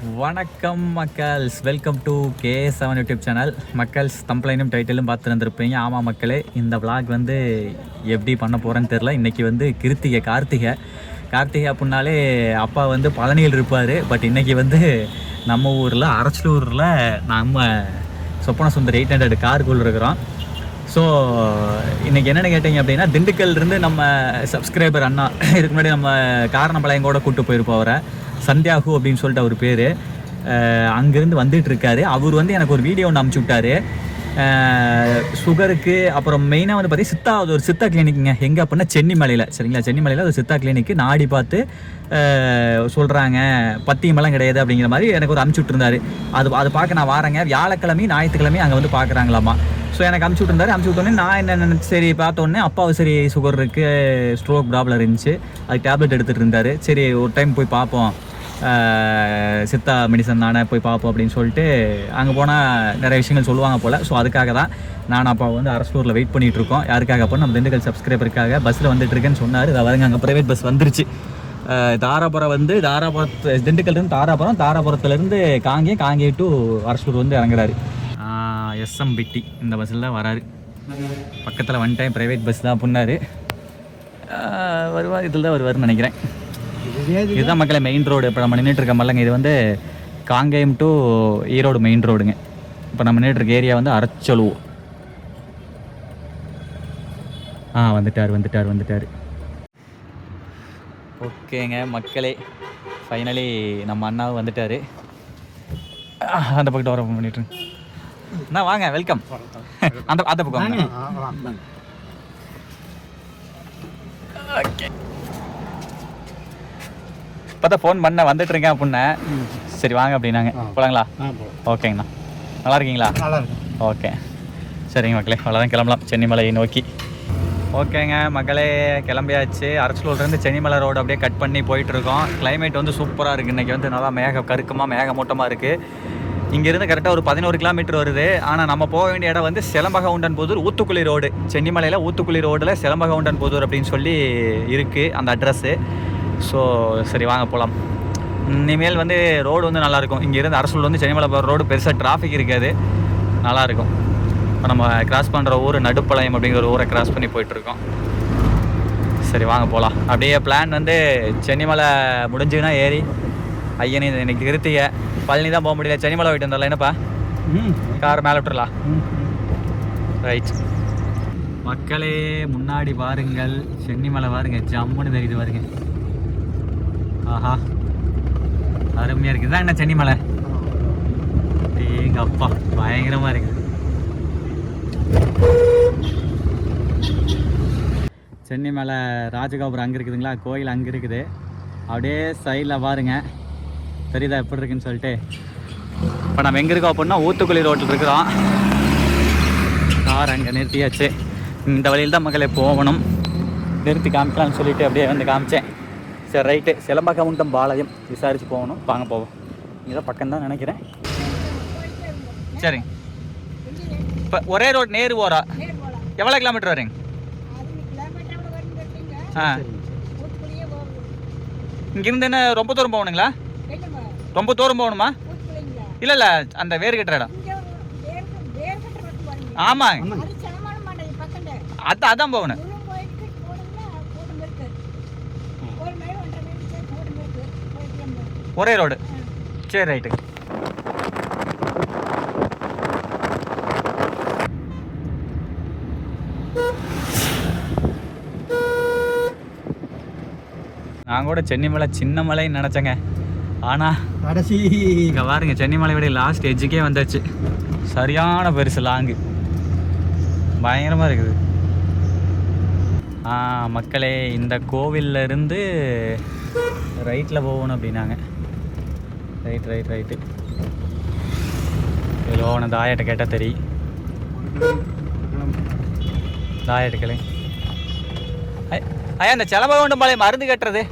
வணக்கம் மக்கள்ஸ். Welcome to K seven YouTube channel மக்கள்ஸ் தம்ப்ளைனும் டைட்டிலும் பார்த்து வந்திருப்பீங்க ஆமாம் மக்களே இந்த விளாக் வந்து எப்படி பண்ண போகிறேன்னு தெரில இன்றைக்கி வந்து கிருத்திகை கார்த்திகை. கார்த்திகை அப்படின்னாலே அப்பா வந்து பழனியில் இருப்பார். பட் இன்றைக்கி வந்து நம்ம ஊரில் அரச்சலூரில் நம்ம சொப்பன சுந்தர் எயிட் ஹண்ட்ரட் காருக்குள்ள இருக்கிறோம். ஸோ இன்றைக்கி என்னென்னு கேட்டிங்க அப்படின்னா திண்டுக்கல்லேருந்து நம்ம சப்ஸ்கிரைபர் அண்ணா. இதுக்கு முன்னாடி நம்ம காரணப்பாளையம் கூட கூப்பிட்டு போயிருப்போம் அவரை. சந்தியாகு அப்படின்னு சொல்லிட்டு அவர் பேர். அங்கேருந்து வந்துட்டு இருக்காரு அவர் வந்து எனக்கு ஒரு வீடியோ ஒன்று அமுச்சு விட்டாரு. சுகருக்கு அப்புறம் மெயினாக வந்து பார்த்தீங்கன்னா சித்தா அது ஒரு சித்தா கிளினிக்குங்க எங்கே அப்படின்னா சென்னிமலையில் சரிங்களா? சென்னிமலையில் ஒரு சித்தா கிளினிக்கு நாடி பார்த்து சொல்கிறாங்க பத்தியமெல்லாம் கிடையாது அப்படிங்கிற மாதிரி எனக்கு ஒரு அமுச்சு விட்டுருந்தாரு. அது அது பார்க்க நான் வாரேங்க. வியாழக்கிழமையும் ஞாயிற்றுக்கிழமையும் அங்கே வந்து பார்க்குறாங்களாமா. ஸோ எனக்கு அமுச்சு விட்டுருந்தாரு. அமுச்சு விட்டோன்னே நான் என்ன சரி பார்த்தோன்னே அப்பாவும் சரி சுகர் இருக்குது ஸ்ட்ரோக் ப்ராப்ளம் இருந்துச்சு. அதுக்கு டேப்லெட் எடுத்துகிட்டு இருந்தார். சரி ஒரு டைம் போய் பார்ப்போம். சித்தா மெடிசன் தானே போய் பார்ப்போம் அப்படின்னு சொல்லிட்டு அங்கே போனால் நிறைய விஷயங்கள் சொல்லுவாங்க போல். ஸோ அதுக்காக தான் நான் அப்பா வந்து அரசூரில் வெயிட் பண்ணிகிட்டு இருக்கோம். யாருக்காக அப்போ நம்ம திண்டுக்கல் சப்ஸ்கிரைபருக்காக பஸ்ஸில் வந்துட்டுருக்கேன்னு சொன்னார். இதை வருங்க அங்கே ப்ரைவேட் பஸ் வந்துருச்சு. தாராபுரம் வந்து தாராபுரத்து திண்டுக்கல்லேருந்து தாராபுரம் தாராபுரத்துலேருந்து காங்கே காங்கே டு அரசூர் வந்து இறங்குறாரு. எஸ்எம்பிடி இந்த பஸ்ஸில் தான் வராரு. பக்கத்தில் ஒன் டைம் ப்ரைவேட் பஸ் தான் புண்ணாரு வருவார் இதில் தான் வருவார்னு நினைக்கிறேன். இதுதான் மக்களே மெயின் ரோடு இப்போ நம்ம நின்றுட்டு இருக்க மல்லங்க இது வந்து காங்கேயம் டு ஈரோடு மெயின் ரோடுங்க இப்போ நம்ம நின்றுட்டு இருக்க ஏரியா வந்து அரச்சலுவோ ஆ வந்துட்டார் வந்துட்டார் வந்துட்டார். ஓகேங்க மக்களே. ஃபைனலி நம்ம அண்ணாவும் வந்துட்டார். அந்த பக்கத்து வர பண்ணிட்டு அண்ணா வாங்க வெல்கம் அந்த அந்த பக்கம். ஓகே இப்போ தான் ஃபோன் பண்ண வந்துட்டு இருக்கேன் அப்படின்னே. சரி வாங்க அப்படின்னாங்க. போலாங்களா? ஓகேங்கண்ணா. நல்லா இருக்கீங்களா? ஓகே. சரிங்க மக்களே அவ்வளோதான் கிளம்பலாம். சென்னிமலையை நோக்கி. ஓகேங்க மக்களே கிளம்பியாச்சு. அரசலூர்லேருந்து சென்னிமலை ரோடு அப்படியே கட் பண்ணி போயிட்டு இருக்கோம் climate வந்து சூப்பராக இருக்குது இன்றைக்கி வந்து நல்லா மேக கருக்கமாக மேகமூட்டமாக இருக்குது இங்கேருந்து கரெக்டாக ஒரு பதினோரு கிலோமீட்டர் வருது. ஆனால் நம்ம போக வேண்டிய இடம் வந்து செலம்பகவுண்டன் புதூர் ஊத்துக்குளி ரோடு சென்னிமலையில் ஊத்துக்குளி ரோடில் செலம்பகவுண்டன் புதூர் அப்படின்னு சொல்லி இருக்குது அந்த அட்ரஸ்ஸு ஸோ சரி வாங்க போகலாம் இனிமேல் வந்து ரோடு வந்து நல்லாயிருக்கும் இங்கேருந்து அரசூர் வந்து சென்னிமலை போகிற ரோடு பெருசாக டிராஃபிக் இருக்காது. நல்லாயிருக்கும் இப்போ நம்ம கிராஸ் பண்ணுற ஊர் நடுப்பாளையம் அப்படிங்கிற ஊரை கிராஸ் பண்ணி போயிட்டுருக்கோம். சரி வாங்க போகலாம் அப்படியே பிளான் வந்து சென்னிமலை முடிஞ்சுன்னா ஏறி ஐயனி இன்னைக்கு கிருத்திகை பழனி தான் போக முடியல. சென்னிமலை போயிட்டு வந்துடலாம். என்னப்பா? கார் மேலே விட்டுறலாம் ரைட் மக்களே முன்னாடி பாருங்கள் சென்னிமலை பாருங்க ஜம்முன்னு தெரியுது பாருங்க. ஆஹா. அருமையாக இருக்குது இதான் என்ன சென்னிமலை எங்கள் அப்பா பயங்கரமாக இருக்குது. சென்னை மேலே ராஜகோபுரம் அங்கே இருக்குதுங்களா? கோயில் அங்கே இருக்குது. அப்படியே சைடில் பாருங்க. தெரியுதா எப்படி இருக்குன்னு சொல்லிட்டு. இப்போ நம்ம எங்கே இருக்கோம் அப்படின்னா ஊத்துக்குழி ரோட்டில் இருக்கிறோம். கார் அங்கே நிறுத்தியாச்சு. இந்த வழியில் தான் மக்களை போகணும். நிறுத்தி காமிக்கலாம்னு சொல்லிட்டு அப்படியே வந்து காமிச்சேன். சரி ரைட்டு. சிலம்பகவுண்டம் பாளையம். விசாரித்து போகணும். வாங்க போவோம். இதான் பக்கம் தான் நினைக்கிறேன். சரிங்க. இப்போ ஒரே ரோட் நேரு போகிறா எவ்வளோ கிலோமீட்டர் வரீங்க ஆ. இங்கிருந்து என்ன ரொம்ப தூரம் போகணுங்களா? ரொம்ப தூரம் போகணுமா? இல்லை இல்லை. அந்த வேறு கட்டுற இடம் ஆமாம் அது அதான் போகணும். ஒரே ரோடு. சரி ரைட்டு. நான் கூட சென்னிமலை சின்ன மலைன்னு நினச்சேங்க. ஆனால் கடைசி. இங்கே பாருங்க சென்னிமலை விட லாஸ்ட் எஜ்ஜுக்கே வந்தாச்சு. சரியான பெருசு லாங்கு பயங்கரமாக இருக்குது. மக்களே இந்த கோவில்ல இருந்து ரைட்டில் போகணும் அப்படின்னாங்க. ரைட் ரைட் ரைட்டு போகணும் தாயட்டை கேட்டால் தெரியும் தாயட்டுக்களே ஐயா இந்த செலவகவுண்டம் பாளையம் மருந்து கட்டுறது.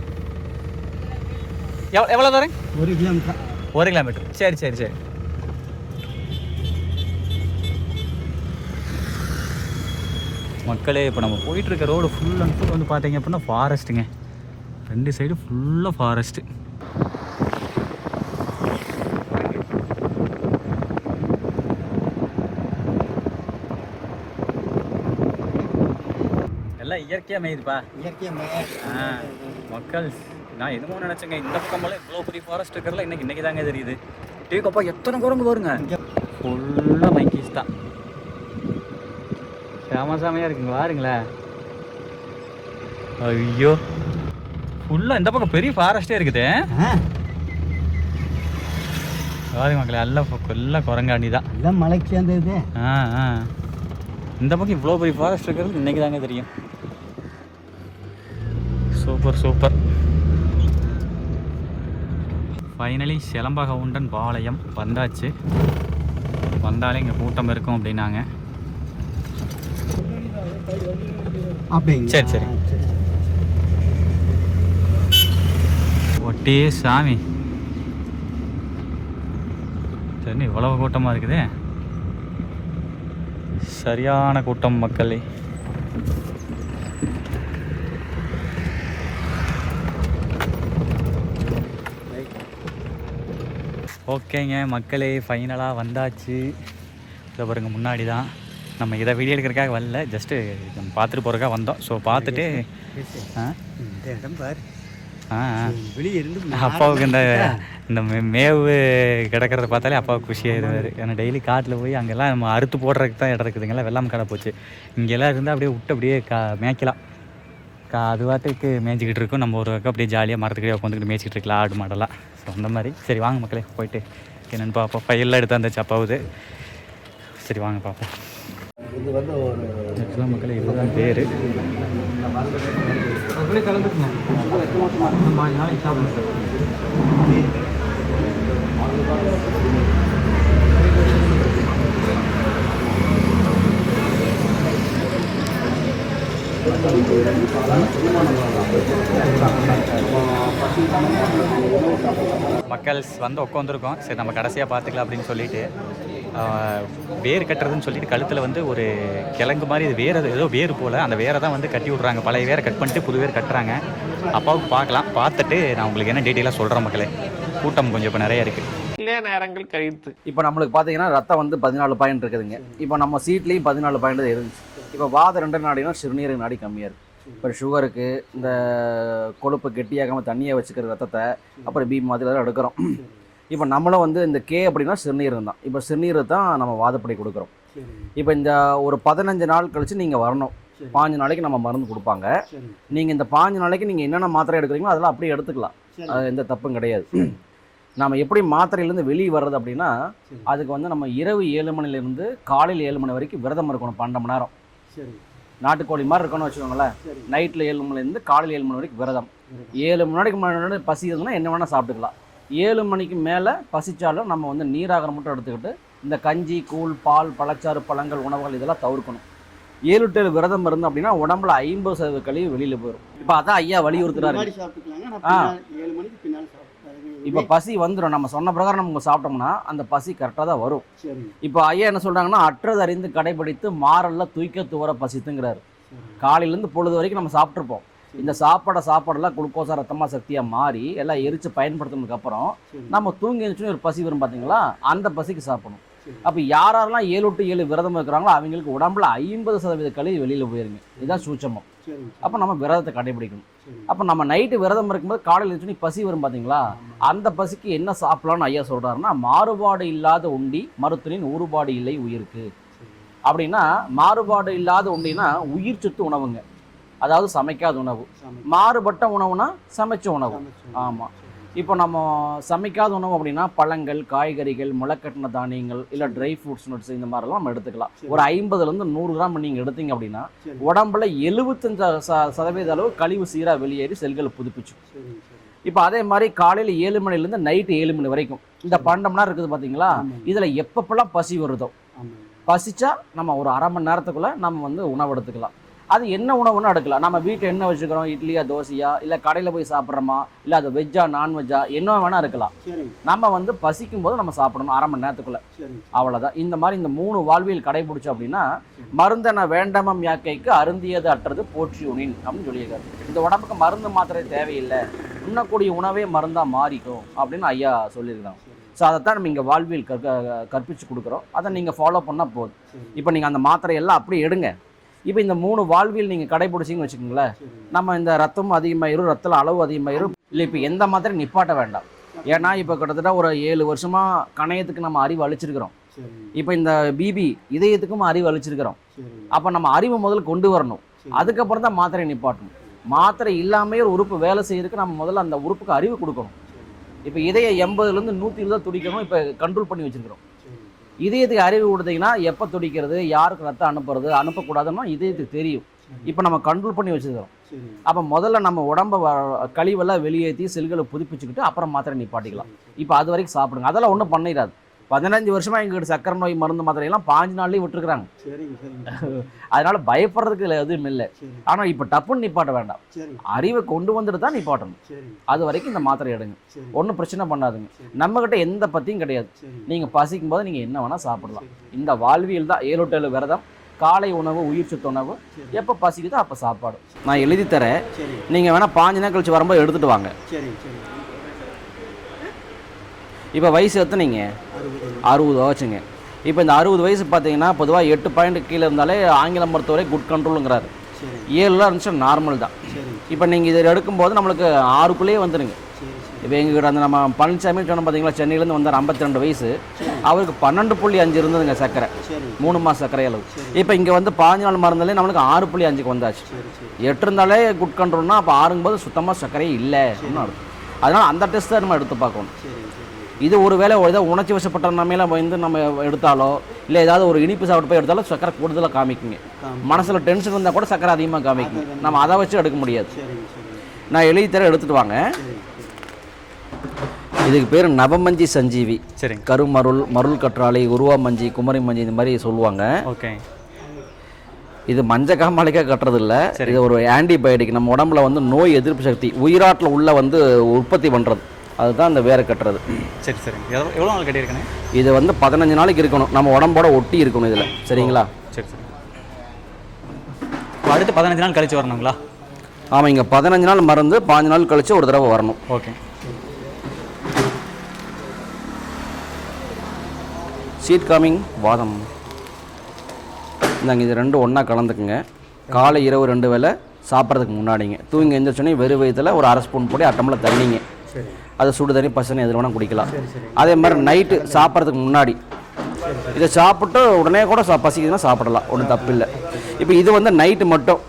எவ்வளோ எவ்வளோ தரேன் ஒரு கிலோமீட்டர் ஒரு கிலோமீட்டர். சரி சரி சரி. மக்களே இப்போ நம்ம போயிட்டு இருக்க ரோடு ஃபுல் அண்ட் ஃபுல் வந்து பார்த்தீங்க அப்படின்னா ஃபாரஸ்ட்டுங்க ரெண்டு சைடு ஃபுல்லாக ஃபாரஸ்ட்டு இயற்கையாக மேயுதுப்பா. இயற்கையாக ஆ மக்கள் நான் என்னமோ நினச்சேங்க இந்த பக்கமெல்லாம் இவ்வளோ பெரிய ஃபாரஸ்ட் இருக்கிறதுல இன்னைக்கு இன்னைக்கு தாங்க தெரியுது. டேக்கப்பா எத்தனை குரங்கு வருங்க ஃபுல்லாக மைக்கீஸ் தான். சாமசாமையாக இருக்குங்க பாருங்களேன் ஐயோ. ஃபுல்லாக இந்த பக்கம் பெரிய ஃபாரஸ்ட்டே இருக்குது. பாருங்க மக்களே எல்லாம் எல்லாம் குரங்காண்டி தான். எல்லாம் மலைக்கு சேர்ந்தது. ஆ ஆ. இந்த பக்கம் இவ்வளோ பெரிய ஃபாரஸ்ட் இருக்கிறது இன்னைக்கு தாங்க தெரியும். Super super. Finally Silambagoundan Palayam வந்தாச்சு. வந்தாலே இங்கே கூட்டம் இருக்கும் அப்படின்னாங்க. அப்படிங்க சரி, சரி. ஒட்டே சாமி. சரி இவ்வளவு கூட்டமாக இருக்குதே. சரியான கூட்டம் மக்களே. ஓகேங்க மக்களே ஃபைனலாக வந்தாச்சு. இதை பாருங்க முன்னாடி தான் நம்ம இதை வீடியோ எடுக்கிறதுக்காக வரல ஜஸ்ட்டு நம்ம பார்த்துட்டு போகிறக்காக வந்தோம். ஸோ பார்த்துட்டு இந்த இடம் பாரு. ஆ ஆ. வெளியே இருந்து அப்பாவுக்கு இந்த இந்த மேவு கிடக்கிறத பார்த்தாலே அப்பாவுக்கு குஷியாயிருவார் ஏன்னா டெய்லி காட்டில் போய் அங்கெல்லாம் நம்ம அறுத்து போடுறதுக்கு தான் இடம் இருக்குதுங்களா வெள்ளாமை கடை போச்சு. இங்கெல்லாம் இருந்தால் அப்படியே விட்டு அப்படியே கா மேய்க்கலாம். கா அது வாட்டுக்கு மேய்ச்சிக்கிட்டு இருக்கும். நம்ம ஒரு பக்கம் அப்படியே ஜாலியாக மரத்துக்கிட்டே உட்காந்துக்கிட்டு மேய்ச்சிக்கிட்டு இருக்கலாம் ஆடு மாடெல்லாம். ஸோ அந்த மாதிரி. சரி வாங்க மக்களே போயிட்டு என்னென்னு பார்ப்போம். பையெல்லாம் எடுத்து அந்த அப்பாவுது சரி வாங்க பார்ப்போம். இது வந்து ஒரு ஆக்சுவலாக மக்களே இதுதான் பேர். அப்படியே கலந்துக்குங்க நாளைக்கு சாப்பிடுங்க மக்கள்ஸ் வந்து உட்காந்துருக்கோம் சரி நம்ம கடைசியாக பார்த்துக்கலாம் அப்படின்னு சொல்லிட்டு வேர் கட்டுறதுன்னு சொல்லிட்டு கழுத்தில் வந்து ஒரு கிழங்கு மாதிரி இது வேர் ஏதோ வேர் போல் அந்த வேரை தான் வந்து கட்டி விட்றாங்க. பழைய வேரை கட் பண்ணிட்டு புது வேர் கட்டுறாங்க. அப்பாவுக்கு பார்க்கலாம். பார்த்துட்டு நான் உங்களுக்கு என்ன டீட்டெயிலாக சொல்கிறேன் மக்களே. கூட்டம் கொஞ்சம் இப்போ நிறைய இருக்குது இல்லையா நேரங்கள் கழித்து. இப்போ நம்மளுக்கு பார்த்தீங்கன்னா ரத்தம் வந்து பதினாலு பாயிண்ட் இருக்குதுங்க. இப்போ நம்ம சீட்லேயும் பதினாலு பாயிண்ட் இருந்துச்சு. இப்போ வாத ரெண்டு நாடினா சிறுநீரக நாடி கம்மியாக இருக்குது இப்போ சுகருக்கு இந்த கொழுப்பு கெட்டியாகாமல் தண்ணியை வச்சுக்கிற ரத்தத்தை அப்புறம் பி மாதிரி எல்லாம் எடுக்கிறோம். இப்போ நம்மளும் வந்து இந்த கே அப்படின்னா சிறுநீரகம் தான். இப்போ சிறுநீரகம் தான் நம்ம வாதப்படி கொடுக்குறோம். இப்போ இந்த ஒரு பதினஞ்சு நாள் கழிச்சு நீங்கள் வரணும். பாஞ்சு நாளைக்கு நம்ம மருந்து கொடுப்பாங்க. நீங்கள் இந்த பாஞ்சு நாளைக்கு நீங்கள் என்னென்ன மாத்திரை எடுக்கிறீங்களோ அதெல்லாம் அப்படியே எடுத்துக்கலாம். அது எந்த தப்பும் கிடையாது. நம்ம எப்படி மாத்திரையிலேருந்து வெளியே வர்றது அப்படின்னா அதுக்கு வந்து நம்ம இரவு ஏழு மணிலேருந்து காலையில் ஏழு மணி வரைக்கும் விரதம் இருக்கணும் பன்னெண்டு மணி நேரம். சரி. நாட்டுக்கோழி மாதிரி இருக்கணும்னு வச்சுக்கோங்களேன். நைட்டில் ஏழு மணிலேருந்து காலையில் ஏழு மணி வரைக்கும் விரதம். ஏழு மணி நேரத்துக்கு முன்னாடி பசி இருந்ததுன்னா என்ன வேணால் சாப்பிட்டுக்கலாம். ஏழு மணிக்கு மேலே பசிச்சாலும் நம்ம வந்து நீராகாரம் மட்டும் எடுத்துக்கிட்டு இந்த கஞ்சி கூழ் பால் பழச்சாறு பழங்கள் உணவுகள் இதெல்லாம் தவிர்க்கணும். ஏழு டு ஏழு விரதம் இருந்தோம் அப்படின்னா உடம்புல ஐம்பது சதவீத கழிவு வெளியில் போயிடும் இப்போ அதான் ஐயா வலியுறுத்துறாரு. ஆ. இப்போ பசி வந்துடும் நம்ம சொன்ன பிரகாரம் நம்ம சாப்பிட்டோம்னா அந்த பசி கரெக்டாக தான் வரும். இப்போ ஐயா என்ன சொல்றாங்கன்னா அற்றது அறிந்து கடைபிடித்து மாறல்ல தூய்க்க துவர பசித்துங்கிறாரு. காலையிலேருந்து பொழுது வரைக்கும் நம்ம சாப்பிட்ருப்போம் இந்த சாப்பாடை சாப்பாடெல்லாம் குளுக்கோஸா ரத்தமா சக்தியா மாறி எல்லாம் எரிச்சு பயன்படுத்தினதுக்கு அப்புறம் சரி. நம்ம தூங்கி எழுந்துச்சுன்னு ஒரு பசி வரும் பாத்தீங்களா? அந்த பசிக்கு சாப்பிடணும். அப்போ யாரெல்லாம் ஏழு டு ஏழு விரதம் இருக்கிறாங்களோ அவங்களுக்கு உடம்புல ஐம்பது சதவீத கழிவு வெளியில போயிருங்க இதுதான் சூட்சமம். சரி அப்போ நம்ம விரதத்தை கடைபிடிக்கணும். அப்போ நம்ம நைட்டு விரதம் இருக்கும்போது காலையில் எழுந்துச்சுன்னு பசி வரும் பாத்தீங்களா? அந்த பசிக்கு என்ன சாப்பிடலாம்னு ஐயா சொல்றாருன்னா மாறுபாடு இல்லாத உண்டி மருத்துவனின் ஊறுபாடு இல்லை உயிருக்கு. அப்படின்னா மாறுபாடு இல்லாத உண்டினா உயிர் சத்து உணவுங்க. அதாவது சமைக்காத உணவு. மாறுபட்ட உணவுனா சமைச்ச உணவு. ஆமாம் இப்போ நம்ம சமைக்காத உணவு அப்படின்னா பழங்கள் காய்கறிகள் முளைக்கட்டின தானியங்கள் இல்லை ட்ரை ஃப்ரூட்ஸ் நட்ஸ் இந்த மாதிரிலாம் நம்ம எடுத்துக்கலாம். ஒரு ஐம்பதுலேருந்து நூறு கிராம் நீங்கள் எடுத்தீங்க அப்படின்னா உடம்புல எழுபத்தஞ்சு ச- சதவீத அளவு கழிவு சீராக வெளியேறி செல்களை புதுப்பிச்சும் இப்போ அதே மாதிரி காலையில் ஏழு மணிலேருந்து நைட்டு ஏழு மணி வரைக்கும். இந்த பன்னெண்டு மணி நேரம் இருக்குது பார்த்தீங்களா இதில் எப்பப்பெல்லாம் பசி வருதோ பசிச்சா நம்ம ஒரு அரை மணி நேரத்துக்குள்ள நம்ம வந்து உணவு எடுத்துக்கலாம். அது என்ன உணவுன்னு எடுக்கலாம் நம்ம வீட்டில் என்ன வச்சுக்கிறோம்? இட்லியா தோசையா? இல்லை கடையில் போய் சாப்பிட்றோமா? இல்லை அது வெஜ்ஜா நான்வெஜ்ஜா என்ன வேணா இருக்கலாம். நம்ம வந்து பசிக்கும் போது நம்ம சாப்பிடணும் அரை மணி நேரத்துக்குள்ள. அவ்வளோதான் இந்த மாதிரி இந்த மூணு வாழ்வியல் கடைபிடிச்சோம் அப்படின்னா மருந்தன வேண்டாமம் யாக்கைக்கு அருந்தியது அற்றது போற்றி உணின் அப்படின்னு சொல்லியிருக்காரு. இந்த உடம்புக்கு மருந்து மாத்திரை தேவையில்லை. உண்ணக்கூடிய உணவே மருந்தா மாறிக்கும் அப்படின்னு ஐயா சொல்லியிருக்காங்க ஸோ அதைத்தான் நம்ம இங்கே வாழ்வியல் கற்க கற்பிச்சு கொடுக்குறோம். அதை நீங்கள் ஃபாலோ பண்ணால் போதும். இப்போ நீங்கள் அந்த மாத்திரை எல்லாம் அப்படியே எடுங்க. இப்போ இந்த மூணு வாழ்வியல் நீங்கள் கடைபிடிச்சிங்கன்னு வச்சுக்கோங்களேன் நம்ம இந்த ரத்தம் அதிகமாயிரும் ரத்தத்தில் அளவு அதிகமாயிரும். இல்லை இப்போ எந்த மாத்திரை நிப்பாட்ட வேண்டாம். ஏன்னா இப்போ கிட்டத்தட்ட ஒரு ஏழு வருஷமாக கணையத்துக்கு நம்ம அறிவு அழிச்சிருக்கிறோம் சரி இப்போ இந்த பிபி இதயத்துக்கும் அறிவு அழிச்சிருக்கிறோம் சரி அப்போ நம்ம அறிவு முதல்ல கொண்டு வரணும். அதுக்கப்புறம் தான் மாத்திரை நிப்பாட்டணும். மாத்திரை இல்லாமே ஒரு உறுப்பு வேலை செய்யறதுக்கு நம்ம முதல்ல அந்த உறுப்புக்கு அறிவு கொடுக்கணும். இப்போ இதய எண்பதுலேருந்து நூற்றி இருபது துடிக்கணும். இப்போ கண்ட்ரோல் பண்ணி வச்சிருக்கிறோம். சரி இதயத்துக்கு அறிவு கொடுத்தீங்கன்னா எப்போ துடிக்கிறது யாருக்கு ரத்தம் அனுப்புறது அனுப்பக்கூடாதுன்னா இதயத்துக்கு தெரியும். இப்போ நம்ம கண்ட்ரோல் பண்ணி வச்சிருக்கிறோம் சரி. அப்போ முதல்ல நம்ம உடம்ப கழிவெல்லாம் வெளியேற்றி செல்களை புதுப்பிச்சுக்கிட்டு அப்புறம் மாத்திரை நிப்பாட்டிக்கலாம். இப்போ அது வரைக்கும் சாப்பிடுங்க. அதெல்லாம் ஒன்றும் பண்ணிடாது. பதினஞ்சு வருஷமா எங்கிட்ட சக்கரை நோய் மருந்து மாத்திரையெல்லாம் பாஞ்சு நாள்லயே விட்டுருக்குறாங்க. அதனால பயப்படுறதுக்கு இதுல எதுவும் இல்லை. ஆனால் இப்போ டப்புன்னு நிப்பாட்ட வேண்டாம். அறிவை கொண்டு வந்துட்டு தான் நிப்பாட்டணும். அது வரைக்கும் இந்த மாத்திரை எடுங்க. ஒன்றும் பிரச்சனை பண்ணாதுங்க. நம்மக்கிட்ட எந்த பத்தியும் கிடையாது. நீங்கள் பசிக்கும் போது நீங்கள் என்ன வேணால் சாப்பிடலாம். இந்த வாழ்வியல் தான் ஏழு டு ஏழு விரதம். காலை உணவு உயிர் சத்து உணவு. எப்போ பசிக்குதோ அப்போ சாப்பாடு. நான் எழுதி தரேன். நீங்கள் வேணால் பாஞ்சு நாள் கழிச்சு வரும்போது எடுத்துகிட்டு வாங்க. சரி சரி இப்போ வயசு எத்தனைங்க? அறுபது வச்சுங்க இப்போ இந்த அறுபது வயசு பார்த்தீங்கன்னா பொதுவாக எட்டு பாயிண்ட் கீழே இருந்தாலே ஆங்கில மருத்துவரை குட் கண்ட்ரோலுங்கிறாரு ஏழுலாம் இருந்துச்சு நார்மல் தான். இப்போ நீங்கள் இதை எடுக்கும்போது நம்மளுக்கு ஆறுக்குள்ளேயே வந்துடுங்க இப்போ எங்ககிட்ட அந்த நம்ம பழனிசாமி சொன்ன பார்த்தீங்களா சென்னையிலேருந்து வந்தார் ஐம்பத்தி ரெண்டு வயசு அவருக்கு பன்னெண்டு புள்ளி அஞ்சு இருந்ததுங்க சர்க்கரை. சரி. மூணு மாதம் சர்க்கரை அளவு. இப்போ இங்கே வந்து பாஞ்சு நாள் மருந்தாலே நம்மளுக்கு ஆறு புள்ளி அஞ்சுக்கு வந்தாச்சு. எட்டு இருந்தாலே குட் கண்ட்ரோல்னா அப்போ ஆறுங்கும்போது சுத்தமாக சர்க்கரையே இல்லை அப்படின்னு அர்த்தம். அதனால் அந்த டெஸ்ட் தான் நம்ம எடுத்து பார்க்கணும். இது ஒருவேளை ஒரு ஏதாவது உணர்ச்சி வசப்பட்ட நம்மையில வந்து நம்ம எடுத்தாலோ இல்லை ஏதாவது ஒரு இனிப்பு சாப்பிட்டு போய் எடுத்தாலோ சக்கரை கூடுதலாக காமிக்குங்க. காமி. மனசில் டென்ஷன் இருந்தால் கூட சக்கரை அதிகமாக காமிக்குங்க. நம்ம அதை வச்சு எடுக்க முடியாது. நான் எழுதி தர எடுத்துட்டு வாங்க. சரி இதுக்கு பேர் நவமஞ்சி சஞ்சீவி. சரிங்க. கருமருள் மருள் கற்றாழை உருவா மஞ்சி குமரி மஞ்சி இந்த மாதிரி சொல்லுவாங்க. ஓகே. இது மஞ்ச காமாலைக்காக கட்டுறது இல்ல சரி. இது ஒரு ஆன்டிபயோட்டிக் நம்ம உடம்புல வந்து நோய் எதிர்ப்பு சக்தி உயிராட்டில் உள்ள வந்து உற்பத்தி பண்ணுறது அதுதான் இந்த வேரை கட்டுறது. சரி சரிங்க எவ்வளோ நாள் கட்டியிருக்கேனே? இது வந்து பதினஞ்சு நாளைக்கு இருக்கணும். நம்ம உடம்போட ஒட்டி இருக்கணும் இதில். சரிங்களா? சரி சரி. அடுத்து பதினஞ்சு நாள் கழிச்சு வரணுங்களா? ஆமாம் இங்கே பதினஞ்சு நாள் மருந்து பாஞ்சு நாள் கழிச்சு ஒரு தடவை வரணும். ஓகே. சீட் காமிங் வாதம். இந்தாங்க இது ரெண்டும் ஒன்றா கலந்துக்குங்க. காலை இரவு ரெண்டு வேளை சாப்பிட்றதுக்கு முன்னாடிங்க. தூங்கி எந்திரிச்சோன்னே வெறும் வயித்துல ஒரு அரை ஸ்பூன் போட்டு அட்டமில் தண்ணிங்க. சரி. அது சுடு தண்ணி பசங்க எதில் வேணால் குடிக்கலாம். அதே மாதிரி நைட்டு சாப்பிட்றதுக்கு முன்னாடி இதை சாப்பிட்டு உடனே கூட சா பசிக்குதுன்னா சாப்பிடலாம். ஒன்றும் தப்பு இல்லை இப்போ இது வந்து நைட்டு மட்டும்.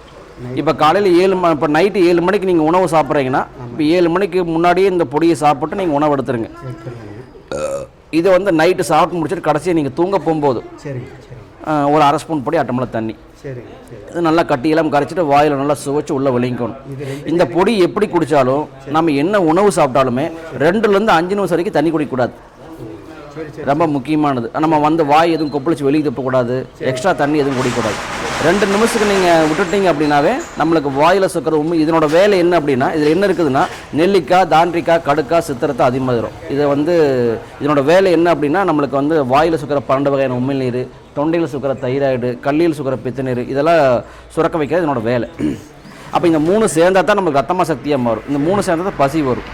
இப்போ காலையில் ஏழு ம இப்போ நைட்டு ஏழு மணிக்கு நீங்கள் உணவு சாப்பிட்றீங்கன்னா இப்போ ஏழு மணிக்கு முன்னாடியே இந்த பொடியை சாப்பிட்டு நீங்கள் உணவு எடுத்துருங்க. இது வந்து நைட்டு சாப்பிட்டு முடிச்சுட்டு கடைசியாக நீங்கள் தூங்க போகும்போது சரி. ஒரு அரை ஸ்பூன் பொடி அட்டம்ளர் தண்ணி. இது நல்லா கட்டியெல்லாம் கரைச்சிட்டு வாயில் நல்லா சுவைச்சு உள்ளே ரெண்டு இந்த பொடி எப்படி குடித்தாலும் நம்ம என்ன உணவு சாப்பிட்டாலுமே ரெண்டுலேருந்து அஞ்சு நிமிஷம் வரைக்கும் தண்ணி குடிக்கக்கூடாது. ரொம்ப முக்கியமானது. நம்ம வந்து வாய் எதுவும் கொப்பளிச்சு வெளியே தப்பக்கூடாது எக்ஸ்ட்ரா தண்ணி எதுவும் குடிக்கக்கூடாது. ரெண்டு நிமிஷத்துக்கு நீங்கள் விட்டுட்டீங்க அப்படின்னாவே நம்மளுக்கு வாயில் சுக்கிற உண்மை இதனோட வேலை என்ன அப்படின்னா இதில் என்ன இருக்குதுன்னா நெல்லிக்காய் தாண்டிக்காய் கடுக்காய் சித்திரத்தை அதிகமாக இதை வந்து இதனோட வேலை என்ன அப்படின்னா நம்மளுக்கு வந்து வாயில் சுக்கிற பன்னெண்டு வகையான உமிழ்நீர் தொண்டையில் சுக்கிற தைராய்டு கல்லியில் சுக்கிற பித்தநீர் இதெல்லாம் சுரக்க வைக்கிறது என்னோடய வேலை. அப்போ இந்த மூணு சேர்ந்தா தான் நம்மளுக்கு ரத்தமாக சக்தியாக மாறும். இந்த மூணு சேர்ந்தா தான் பசி வரும்.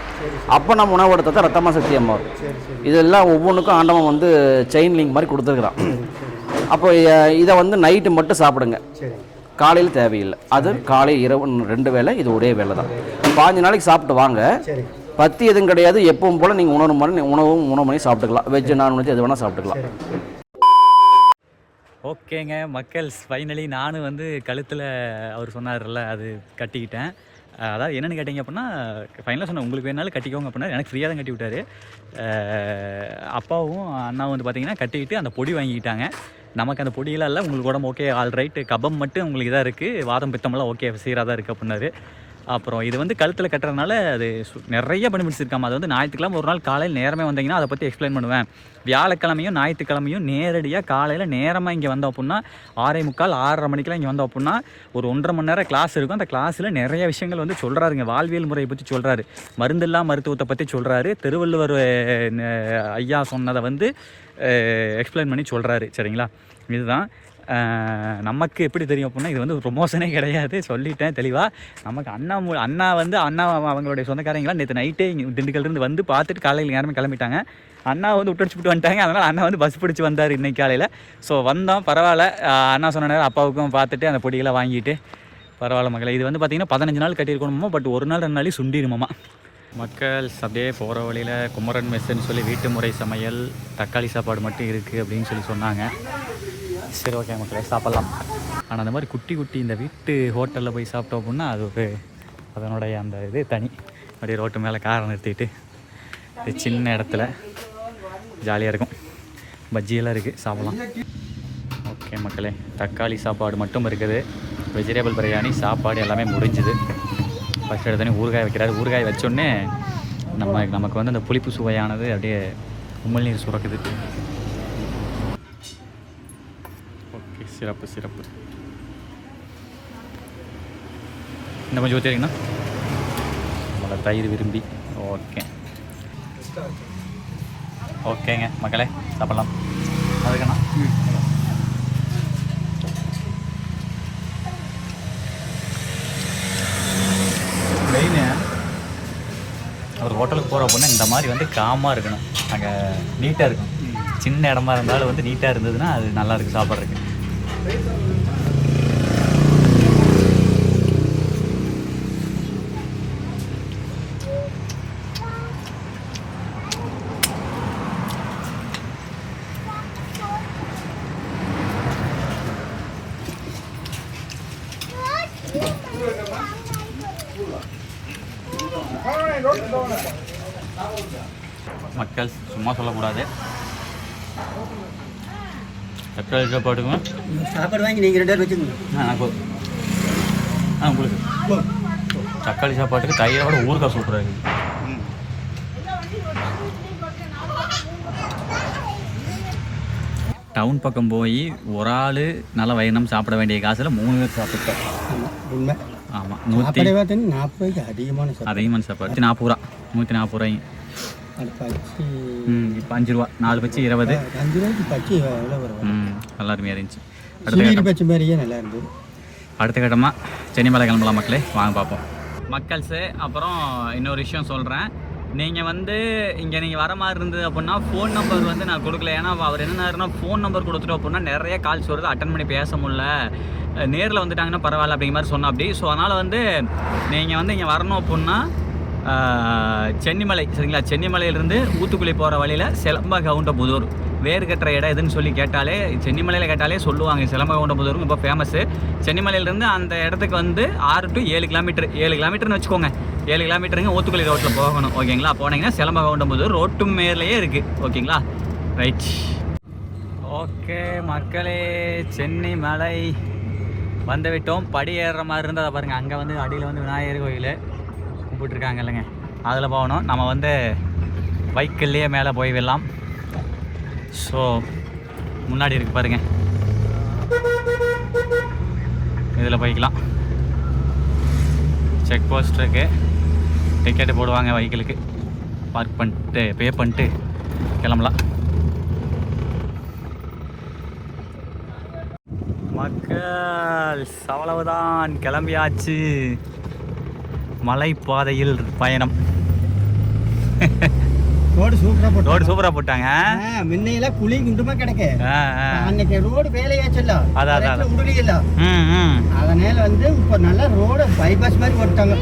அப்போ நம்ம உணவு எடுத்தால் தான் ரத்தமாக சக்தியாக மாறும். இதெல்லாம் ஒவ்வொன்றுக்கும் ஆண்டவன் வந்து செயின் லிங்க் மாதிரி கொடுத்துருக்குறான். அப்போ இதை வந்து நைட்டு மட்டும் சாப்பிடுங்க. காலையில் தேவையில்லை. அது காலை இரவு ரெண்டு வேலை இது ஒரே வேலை தான். பாஞ்சு நாளைக்கு சாப்பிட்டு வாங்க. பத்தி எதுவும் கிடையாது. எப்பவும் போல் நீங்கள் உணவு மாதிரி உணவும் உணவு பண்ணி சாப்பிட்டுக்கலாம். வெஜ் நான்வெஜ் எது வேணால் சாப்பிட்டுக்கலாம். ஓகேங்க. மக்கள்ஸ் ஃபைனலி நானும் வந்து கழுத்தில் அவர் சொன்னார்ல அது கட்டிக்கிட்டேன். அதாவது என்னென்னு கேட்டிங்க அப்படின்னா ஃபைனலாக சொன்னேன் உங்களுக்கு வேணாலும் கட்டிக்கோங்க அப்படின்னா எனக்கு ஃப்ரீயாக தான் கட்டிவிட்டாரு. அப்பாவும் அண்ணாவும் வந்து பார்த்தீங்கன்னா கட்டிக்கிட்டு அந்த பொடி வாங்கிக்கிட்டாங்க. நமக்கு அந்த பொடியெல்லாம் இல்லை உங்களுக்கு உடம்பு ஓகே ஆல் ரைட்டு கபம் மட்டும் உங்களுக்கு இதாக இருக்குது வாதம் பித்தமெல்லாம் ஓகே சீராக தான் இருக்குது அப்படின்னாரு. அப்புறம் இது வந்து கழுத்தில் கட்டுறதுனால அது சு- நிறைய பெனிஃபிட்ஸ் இருக்காமல் அது வந்து ஞாயிற்றுக்கிழமை ஒரு நாள் காலையில் நேரமே வந்தீங்கன்னா அதை பற்றி எக்ஸ்பிளைன் பண்ணுவேன். வியாழக்கிழமையும் ஞாயிற்றுக்கிழமையும் நேரடியாக காலையில் நேரமாக இங்கே வந்தோம் அப்படின்னா ஆறே முக்கால் ஆறரை மணிக்கெலாம் இங்கே வந்தோம் அப்படின்னா ஒரு ஒன்றரை மணி நேரம் கிளாஸ் இருக்கும். அந்த கிளாஸில் நிறைய விஷயங்கள் வந்து சொல்கிறாருங்க வாழ்வியல் முறையை பற்றி சொல்கிறாரு மருந்தில்லா மருத்துவத்தை பற்றி சொல்கிறாரு திருவள்ளுவர் ஐயா சொன்னதை வந்து எக்ஸ்பிளைன் பண்ணி சொல்கிறாரு சரிங்களா? இதுதான். நமக்கு எப்படி தெரியும் அப்படின்னா இது வந்து ப்ரொமோஷனே கிடையாது. சொல்லிட்டேன் தெளிவாக நமக்கு அண்ணா மூ அண்ணா வந்து அண்ணா அவங்களுடைய சொந்தக்காரங்களாம் நேற்று நைட்டே இங்கே திண்டுக்கல்லேருந்து வந்து பார்த்துட்டு காலையில் நேரமே கிளம்பிட்டாங்க. அண்ணா வந்து விட்டு விட்டு வந்துட்டாங்க. அதனால் அண்ணா வந்து பஸ் பிடிச்சி வந்தார் இன்றைக்கி காலையில். ஸோ வந்தோம் பரவாயில்ல. அண்ணா சொன்ன நேரம் அப்பாவுக்கும் பார்த்துட்டு அந்த பொடிகளை வாங்கிட்டு பரவாயில்ல மக்களை. இது வந்து பார்த்திங்கன்னா பதினஞ்சு நாள் கட்டியிருக்கணுமா பட் ஒரு நாள் ரெண்டு நாளைக்கு சுண்டிடுமாமா. மக்கள் அப்படியே போகிற வழியில் குமரன் மெஸ்ஸுன்னு சொல்லி வீட்டு முறை சமையல் தக்காளி சாப்பாடு மட்டும் இருக்குது அப்படின்னு சொல்லி சொன்னாங்க. சரி ஓகே மக்களே சாப்பிட்லாம். ஆனால் அந்த மாதிரி குட்டி குட்டி இந்த வீட்டு ஹோட்டலில் போய் சாப்பிட்டோம் அப்படின்னா அது ஒரு அதனுடைய அந்த இது தனி. அப்படியே ரோட்டு மேலே காரை நிறுத்திட்டு இது சின்ன இடத்துல ஜாலியாக இருக்கும். பஜ்ஜியெல்லாம் இருக்குது சாப்பிட்லாம். ஓகே மக்களே தக்காளி சாப்பாடு மட்டும் இருக்குது. வெஜிடபிள் பிரியாணி சாப்பாடு எல்லாமே முடிஞ்சுது. ஃபஸ்ட் எடுத்தோடனே ஊறுகாய் வைக்கிறாரு. ஊறுகாய் வச்சோடனே நம்ம நமக்கு வந்து அந்த புளிப்பு சுவையானது அப்படியே உமிழ்நீர் சுரக்குது ஓகே சிறப்பு சிறப்பு. இன்னும் கொஞ்சம் ஊற்றிங்கன்னா நம்மளோட தயிர் விரும்பி. ஓகே. ஓகேங்க மக்களே சாப்பிட்லாம். அதுக்கண்ணா. மெயின் ஒரு ஹோட்டலுக்கு போகிற அப்படின்னா இந்த மாதிரி வந்து காமாக இருக்கணும். அங்கே நீட்டாக இருக்கும் சின்ன இடமா இருந்தாலும் வந்து நீட்டாக இருந்ததுன்னா அது நல்லா இருக்கு சாப்பிட்றதுக்கு. மக்கள் சும்மா சொல்லக்கூடாது. தக்காளி சாப்பாடுக்கும் சாப்பாடு வாங்கி நீங்கள் ரெண்டு பேர் வச்சுக்கோங்க. ஆ நான் போ- ஆ உங்களுக்கு. தக்காளி சாப்பாட்டுக்கு தயிரோட ஊறுகாய் சூப்பராக இருக்குது டவுன் பக்கம் போய் ஒரு ஆள் நல்ல வயிறம் சாப்பிட வேண்டிய காசில் மூணு பேர் சாப்பிட்டோம். உண்மை. ஆமாம் நூற்றி நாற்பது அதிகமான அதிகமான சாப்பாடு. நாற்பது ரூபா. நூற்றி நாற்பது ரூபாய்ங்க பச்சி. இப்போ அஞ்சு ரூபா நாலு பச்சு இருபது. அஞ்சு ரூபாய்க்கு பச்சி எவ்வளோ வரும். ம் நல்லா அருமையாக இருந்துச்சு. அடுத்த பச்சை மாதிரியே நல்லா இருந்தது. அடுத்த கட்டமாக சென்னிமலை கிளம்பலாம் மக்களே. வாங்க பார்ப்போம் மக்கள்ஸு அப்புறம் இன்னொரு விஷயம் சொல்கிறேன் நீங்கள் வந்து இங்கே நீங்கள் வர மாதிரி இருந்தது அப்படின்னா ஃபோன் நம்பர் வந்து நான் கொடுக்கல. ஏன்னா அவர் என்னன்னா ஃபோன் நம்பர் கொடுத்துட்டோம் அப்படின்னா நிறைய கால்ஸ் வருது. அட்டன் பண்ணி பேச முடியல. நேரில் வந்துட்டாங்கன்னா பரவாயில்ல அப்படிங்கிற மாதிரி சொன்னோம் அப்படி ஸோ அதனால் வந்து நீங்கள் வந்து இங்கே வரணும் அப்படின்னா சென்னிமலை சரிங்களா? சென்னிமலையிலேருந்து ஊத்துக்குளி போகிற வழியில் சிலம்ப கவுண்டபுதூர் வேறு கட்டுற இடம் எதுன்னு சொல்லி கேட்டாலே சென்னிமலையில் கேட்டாலே சொல்லுவாங்க சிலம்ப கவுண்டபுதூரும் ரொம்ப ஃபேமஸ்ஸு சென்னிமலையிலேருந்து அந்த இடத்துக்கு வந்து ஆறு டு ஏழு கிலோமீட்டர் ஏழு கிலோமீட்டர்னு வச்சுக்கோங்க. ஏழு கிலோமீட்டருங்க ஊத்துக்குளி ரோட்டில் போகணும் ஓகேங்களா? போனீங்கன்னா சிலம்ப கவுண்டபுதூர் ரோட்டு மேலேயே இருக்குது ஓகேங்களா? ரைட் ஓகே மக்களே சென்னை மலை வந்து படி ஏறுற மாதிரி இருந்தால் பாருங்கள் அங்கே வந்து அடியில் வந்து விநாயகர் கோயில். கூப்பிட்டுருக்காங்க இல்லைங்க அதில் போகணும். நம்ம வந்து பைக்கிலேயே மேலே போய் விடலாம் ஸோ முன்னாடி இருக்கு பாருங்க. இதில் போய்க்கலாம். செக் போஸ்ட் இருக்கு. டிக்கெட்டு போடுவாங்க வைக்கிளுக்கு. பார்க் பண்ணிட்டு பே பண்ணிட்டு கிளம்பலாம். மக்கள் அவ்வளவுதான் கிளம்பியாச்சு. மலைப்பாதையில் பயணம். ரோடு சூப்பராக போட்டு ரோடு சூப்பராக போட்டாங்க. முன்னையெல்லாம் குழி குண்டுமா கிடக்கு. அன்னைக்கு ரோடு வேலையாச்சுல்ல அதான், அதான். உடலியல்ல ம் ம். அதனால வந்து இப்போ நல்லா ரோடு பைபாஸ் மாதிரி போட்டாங்க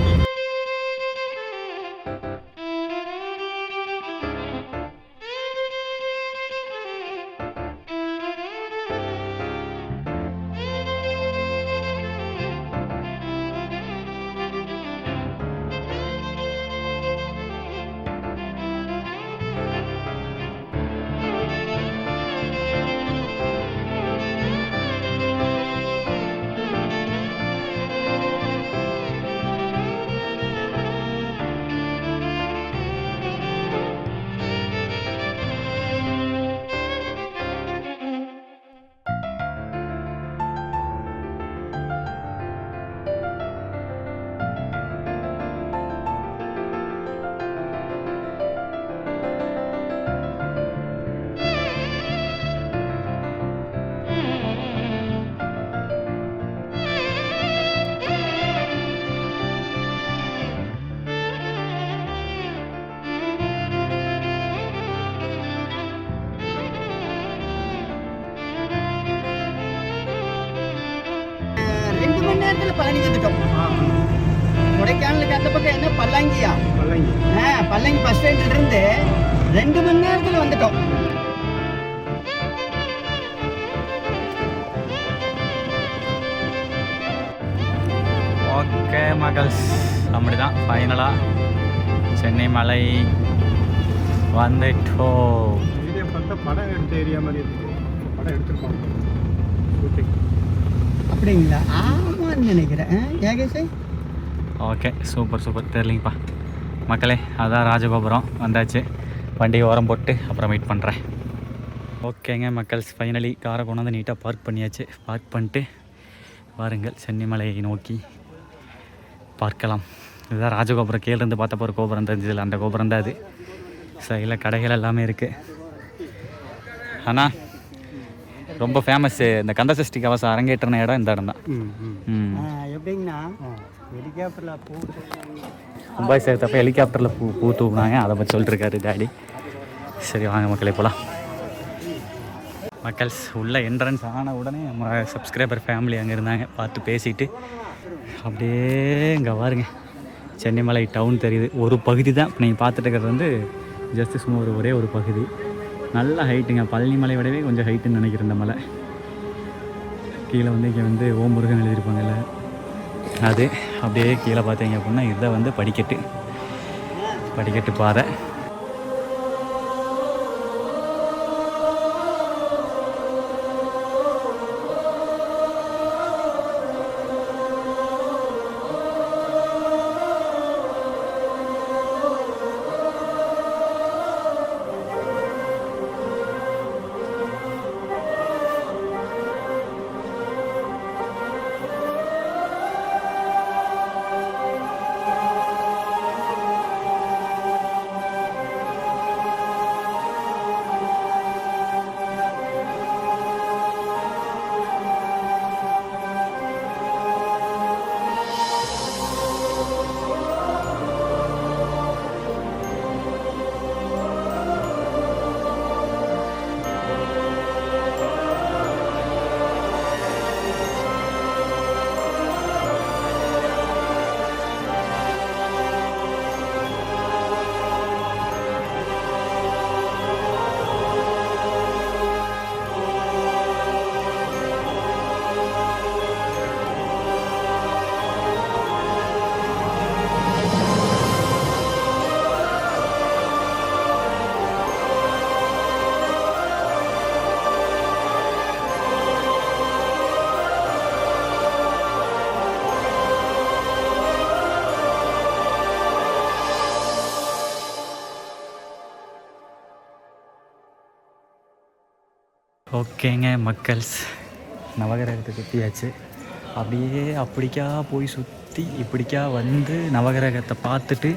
கொடைக்கானலுக்கு அந்த பக்கம் என்ன பல்லாங்கியா? ஆ, பல்லங்கி பஸ் ஸ்டாண்ட்ல இருந்து ரெண்டு மணி நேரத்துல வந்துட்டோம். ஓகே மகள்ஸ். அப்படிதான் ஃபைனலாக சென்னை மலை வந்துட்டோம். வீடியோ பார்த்தா படம் எடுத்த ஏரியா மாதிரி இருக்குது படம் எடுத்திருப்பாங்க. ஷூட்டிங் அப்படிங்களா? ஆமான்னு நினைக்கிறேன். ஏகேஷ் ஓகே சூப்பர் சூப்பர். தெரிலிங்கப்பா மக்களே அதான் ராஜகோபுரம். வந்தாச்சு. வண்டி ஓரம் போட்டு அப்புறம் வெயிட் பண்ணுறேன் ஓகேங்க மக்கள்ஸ். ஃபைனலி காரை கொண்டு வந்து நீட்டாக பார்க் பண்ணியாச்சு. பார்க் பண்ணிட்டு வாருங்கள். சென்னிமலையை நோக்கி பார்க்கலாம். இதுதான் ராஜகோபுரம். கீழேருந்து பார்த்தப்போ ஒரு கோபுரம் தெரிஞ்சதில்ல அந்த கோபுரம் தான் அது. சைடில் கடைகள் எல்லாமே இருக்குது ஆனால் ரொம்ப ஃபேமஸ்ஸு இந்த கந்தசஷ்டி கவசம் அரங்கேற்றின இடம் இந்த இடம் தான் எப்படிங்கன்னா ஹெலிகாப்டரில் பூ மும்பை சேர்த்தப்ப ஹெலிகாப்டரில் பூ பூ தூக்குனாங்க. அதை பற்றி சொல்லிட்டுருக்காரு டேடி. சரி வாங்க மக்களே போகலாம் மக்கள்ஸ் உள்ள என்ட்ரன்ஸ் ஆன உடனே நம்ம சப்ஸ்கிரைபர் ஃபேமிலி அங்கே இருந்தாங்க. பார்த்து பேசிட்டு அப்படியே இங்கே பாருங்க சென்னைமலை டவுன் தெரியுது. ஒரு பகுதி தான். இப்போ நீங்கள் பார்த்துட்டு இருக்கிறது வந்து ஜஸ்ட் சும்மா ஒரு ஒரே ஒரு பகுதி. நல்ல ஹைட்டுங்க பழனி மலை விடவே கொஞ்சம் ஹைட்டுன்னு நினைக்கிறேன் இந்த மலை. கீழே வந்து இங்கே வந்து ஓம் முருகன் எழுதியிருப்பாங்கல்ல. அது அப்படியே கீழே பார்த்தீங்க அப்படின்னா இதை வந்து படிக்கட்டு படிக்கட்டு பாதை. ஓகேங்க மக்கள்ஸ். நவகிரகத்தை சுற்றியாச்சு அப்படியே அப்படிக்கா போய் சுற்றி இப்படிக்கா வந்து நவகிரகத்தை பார்த்துட்டு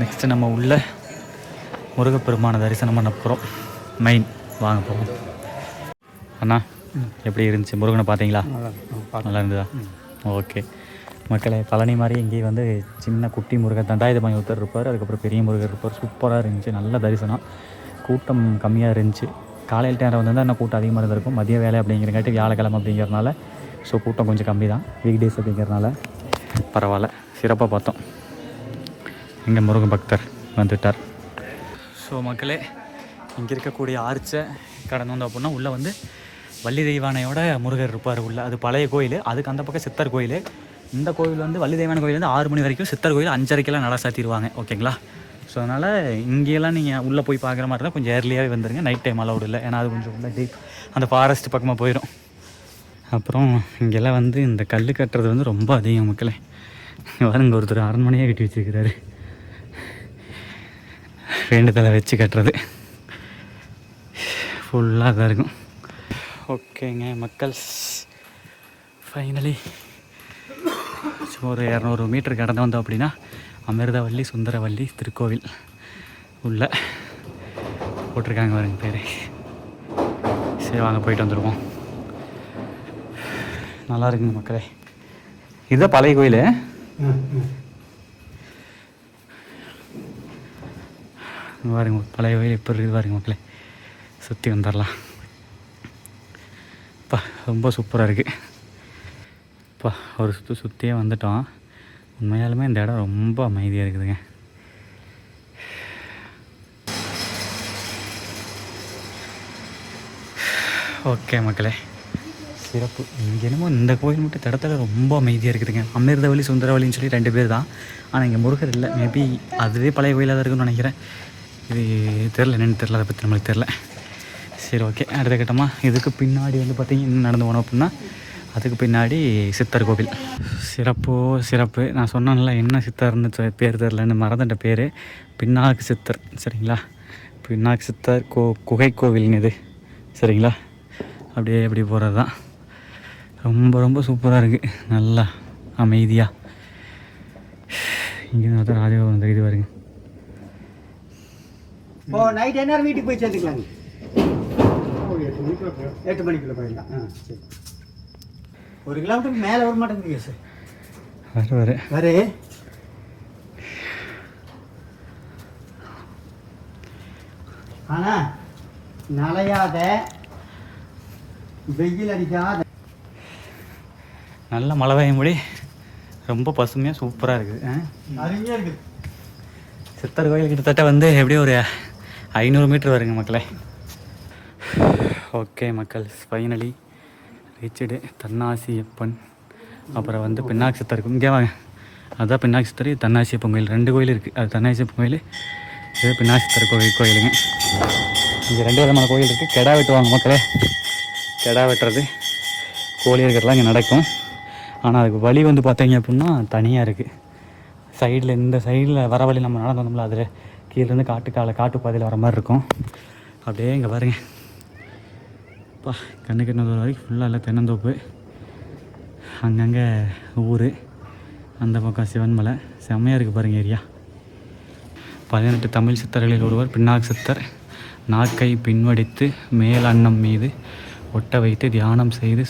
நெக்ஸ்ட்டு நம்ம உள்ள முருகப்பெருமான தரிசனம் பண்ண போகிறோம் மெயின் வாங்க போவோம். அண்ணா எப்படி இருந்துச்சு? முருகனை பார்த்தீங்களா? நல்லா இருந்ததா? ஓகே. மக்களே பழனி மாதிரி இங்கேயும் வந்து சின்ன குட்டி முருகன் தண்டாயுதபாணி ஒருத்தர் இருப்பார் அதுக்கப்புறம் பெரிய முருகர் இருப்பார். சூப்பராக இருந்துச்சு. நல்ல தரிசனம். கூட்டம் கம்மியாக இருந்துச்சு. காலையில் நேரம் வந்து இன்னும் கூட்டம் அதிகமாக இருந்திருக்கும். மதிய வேலை அப்படிங்கிறங்காட்டி வியாழக்கிழமை அப்படிங்கிறனால ஸோ கூட்டம் கொஞ்சம் கம்மி தான் வீக் டேஸ் அப்படிங்கிறனால பரவாயில்ல. சிறப்பாக பார்த்தோம். இங்கே முருகன் பக்தர் வந்துட்டார். ஸோ மக்களே இங்கே இருக்கக்கூடிய ஆர்ச்சை கடந்து வந்தோம் அப்படின்னா உள்ளே வந்து வள்ளி தெய்வானையோட முருகர் இருப்பார் உள்ள. அது பழைய கோயில். அதுக்கு அந்த பக்கம் சித்தர் கோயில். இந்த கோயில் வந்து வள்ளி தெய்வான கோயில் வந்து ஆறு மணி வரைக்கும் சித்தர் கோயில் அஞ்சரைக்கெல்லாம் நட சாத்திடுவாங்க. ஓகேங்களா? ஸோ அதனால் இங்கேயெல்லாம் நீங்கள் உள்ளே போய் பார்க்குற மாதிரி இருந்தால் கொஞ்சம் ஏர்லியாகவே வந்துருங்க. நைட் டைம் அலௌடு இல்லை. ஏன்னா அது கொஞ்சம் உள்ள டீப் அந்த ஃபாரஸ்ட் பக்கமாக போயிடும் அப்புறம் இங்கெல்லாம் வந்து இந்த கல் கட்டுறது வந்து ரொம்ப அதிகம் மக்களே. பாருங்க ஒருத்தர் அரண்மனையே கட்டி வச்சிருக்கிறாரு. வேண்டுதலை வச்சு கட்டுறது. ஃபுல்லாக தான் இருக்கும். ஓகேங்க மக்கள்ஸ் ஃபைனலி ஒரு இரநூறு மீட்டர் கடந்து வந்தோம் அப்படின்னா அமிர்தவல்லி சுந்தரவல்லி திருக்கோவில் உள்ள போட்டிருக்காங்க பாருங்க பேர். சரி வாங்க போயிட்டு வந்துடுவோம் நல்லா இருக்குங்க மக்களே. இதுதான் பழைய கோயில்? பாருங்க பழைய கோயில் எப்படி இருக்குது பாருங்க மக்களே. சுற்றி வந்துடலாம் இப்போ ரொம்ப சூப்பராக இருக்குது இப்போ ஒரு சுற்று சுற்றியே வந்துட்டோம். உண்மையாலுமே இந்த இடம் ரொம்ப அமைதியாக இருக்குதுங்க. ஓகே மக்களே. சிறப்பு. இங்கே என்னமோ இந்த கோயில் மட்டும் இந்த இடத்துல ரொம்ப அமைதியாக இருக்குதுங்க. அமிர்தவழி சுந்தரவழின்னு சொல்லி ரெண்டு பேர் தான். ஆனால் இங்கே முருகர் இல்லை. மேபி அதுவே பழைய கோயிலாக தான் இருக்குன்னு நினைக்கிறேன். இது தெரில என்னென்னு தெரில அதை பற்றி நம்மளுக்கு தெரில சரி ஓகே அடுத்த கட்டமாக இதுக்கு பின்னாடி வந்து பார்த்திங்கன்னா இன்னும் நடந்து போனோம் அப்படின்னா அதுக்கு பின்னாடி சித்தர் கோவில். சிறப்போ சிறப்பு. நான் சொன்னேன்ல என்ன சித்தர்னு பேர் தெரிலன்னு மறந்துட்ட பேர். பின்னாக்கு சித்தர் சரிங்களா? பின்னாக்கு சித்தர் கோ குகை கோவில்ங்க இது சரிங்களா? அப்படியே இப்படி போகிறது தான் ரொம்ப ரொம்ப சூப்பராக இருக்குது நல்லா அமைதியாக இங்கே தான் ராஜபவன் தெரியுது பாருங்க. நைட் என்ன வீட்டுக்கு போய் சேர்ந்துக்கலாங்க. எட்டு எட்டு மணிக்குள்ள போயிடலாம். ஆ சரி. ஒரு கிலோமீட்டருக்கு மேலே வர மாட்டேங்குது சார். வர வர. வரே. ஆனா நனையாத வெயில் அடிக்காத. நல்ல மழை பெய்யும் முடி. ரொம்ப பசுமையாக சூப்பராக இருக்குது? அருமையா இருக்குது. சித்தர் கோயில் கிட்டத்தட்ட வந்து எப்படியும் ஒரு ஐநூறு மீட்டர் வருங்க மக்களே. ஓகே மக்கள் ஃபைனலி ரீச்சடு தன்னாசியப்பன் அப்புறம் வந்து பின்னாக்கு இங்கே வாங்க. அதான் பின்னாக்கு தன்னாசியப்பன் கோயில். ரெண்டு கோயில் இருக்குது. அது தன்னாசியப்பன் கோயில். இது பின்னாக்கு கோயில் கோயிலுங்க. இங்கே ரெண்டு விதமான கோயில் இருக்குது. கெடா வெட்டுவாங்க மக்களே. கெடா வெட்டுறது கோழி இருக்கிறதுலாம் இங்கே நடக்கும். ஆனால் அதுக்கு வழி வந்து பார்த்தீங்க அப்படின்னா தனியாக இருக்குது சைடில் இந்த சைடில் வர வழி நம்ம நடந்து வந்தோம்ல அதில் கீழேருந்து காட்டு கால காட்டு பாதையில் வர மாதிரி இருக்கும். அப்படியே இங்கே பாருங்கள் அப்பா கண்ணுக்கு என்ன வரைக்கும் ஃபுல்லாக எல்லாம் தென்னந்தோப்பு. அங்கங்கே ஊர் அந்த பக்கம் சிவன்மலை செம்மையாக இருக்குது பாருங்கள் ஏரியா. பதினெட்டு தமிழ் சித்தர்களில் ஒருவர் பின்னாக் சித்தர். நாக்கை பின்வடித்து மேல் அன்னம் மீது ஒட்ட வைத்து தியானம் செய்து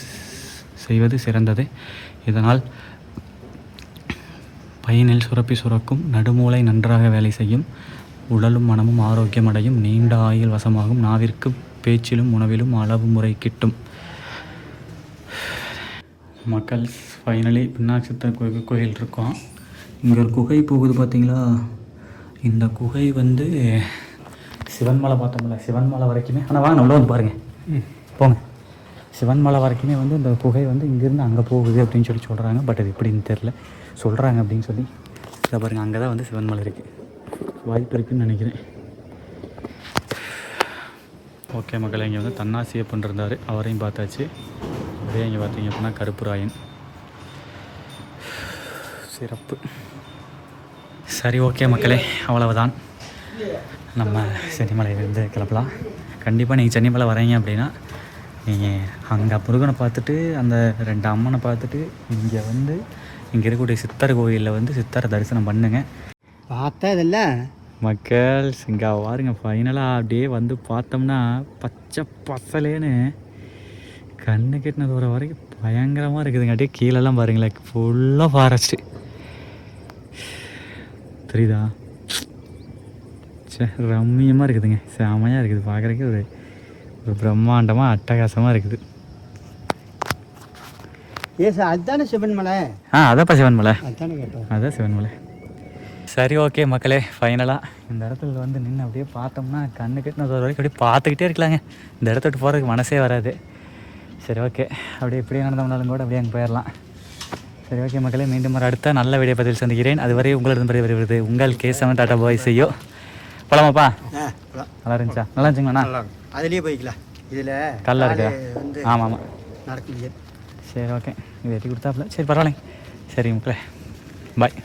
செய்வது சிறந்தது. இதனால் பையனில் சுரப்பி சுரக்கும் நடுமூளை நன்றாக வேலை செய்யும் உடலும் மனமும் ஆரோக்கியமடையும் நீண்ட ஆயுள் வசமாகும் நாவிற்கு பேச்சிலும் உணவிலும் அளவு முறை கிட்டும். மக்கள் ஃபைனலி பின்னாட்சத்த கோயில் கோயில் இருக்கோம். இங்கே ஒரு குகை போகுது பார்த்தீங்களா இந்த குகை வந்து சிவன்மலை பார்த்தோம்ல சிவன்மலை வரைக்குமே. ஆனால் வாங்க உள்ள வந்து பாருங்கள் போங்க. சிவன்மலை வரைக்குமே வந்து இந்த குகை வந்து இங்கேருந்து அங்கே போகுது அப்படின்னு சொல்லி சொல்கிறாங்க பட் அது எப்படின்னு தெரில சொல்கிறாங்க அப்படின்னு சொல்லி. இதை பாருங்கள் அங்கே தான் வந்து சிவன்மலை இருக்குது வாய்ப்பு இருக்குன்னு நினைக்கிறேன். ஓகே மக்களை இங்கே வந்து தன்னாசி இருந்தார். அவரையும் பார்த்தாச்சு. அதே இங்கே பார்த்தீங்க அப்படின்னா கருப்புராயன் சிறப்பு. சரி ஓகே மக்களே அவ்வளவுதான். நம்ம சென்னிமலையிலேருந்து கிளப்பலாம் கண்டிப்பாக நீங்கள் சென்னிமலை வரீங்க அப்படின்னா நீங்கள் அங்கே முருகனை பார்த்துட்டு அந்த ரெண்டு அம்மனை பார்த்துட்டு இங்கே வந்து இங்கே இருக்கக்கூடிய சித்தர் கோயிலில் வந்து சித்தரை தரிசனம் பண்ணுங்க. பார்த்ததில்லை மக்கள் இங்கே பாருங்க ஃபைனலாக அப்படியே வந்து பார்த்தோம்னா பச்சை பசலேன்னு கண்ணு கெட்டின தூரம் வரைக்கும் பயங்கரமாக இருக்குதுங்க. அப்படியே கீழெல்லாம் பாருங்களேன் ஃபுல்லாக ஃபாரஸ்ட்டு தெரியுதா? சே ரம்மியமாக இருக்குதுங்க. செமையாக இருக்குது. பார்க்குறதுக்கு ஒரு ஒரு பிரம்மாண்டமாக அட்டகாசமாக இருக்குது. ஏ சார் அதுதானே சிவன்மலை ஆ அதான் சிவன்மலை அதான் சிவன்மலை சரி ஓகே மக்களே ஃபைனலாக இந்த இடத்துல வந்து நின்று அப்படியே பார்த்தோம்னா கண்ணு கட்டின தூரம் வரைக்கும் அப்படியே பார்த்துக்கிட்டே இருக்கலாங்க. இந்த இடத்த விட்டு போகிறதுக்கு மனசே வராது. சரி ஓகே அப்படியே இப்படியே நடந்தோம்னாலும் கூட அப்படியே அங்கே போயிடலாம். சரி ஓகே மக்களே மீண்டும் ஒரு அடுத்த நல்ல வீடியோ பதில் சந்திக்கிறேன். அதுவரை உங்களிடம் பெரிய வருவது உங்கள் கே செவன் டாட்டா பாய் செய்யோ போலாமாப்பா. நல்லா இருந்துச்சா? நல்லா இருந்துச்சுங்கண்ணா அதுலேயே போய்க்கலாம் இதில் கல்லா இருக்கா? ஆமாம் ஆமாம். நடக்க முடியாது. சரி ஓகே இது எட்டி கொடுத்தாப்புல. சரி பரவாயில்லைங்க. சரி மக்களே பாய்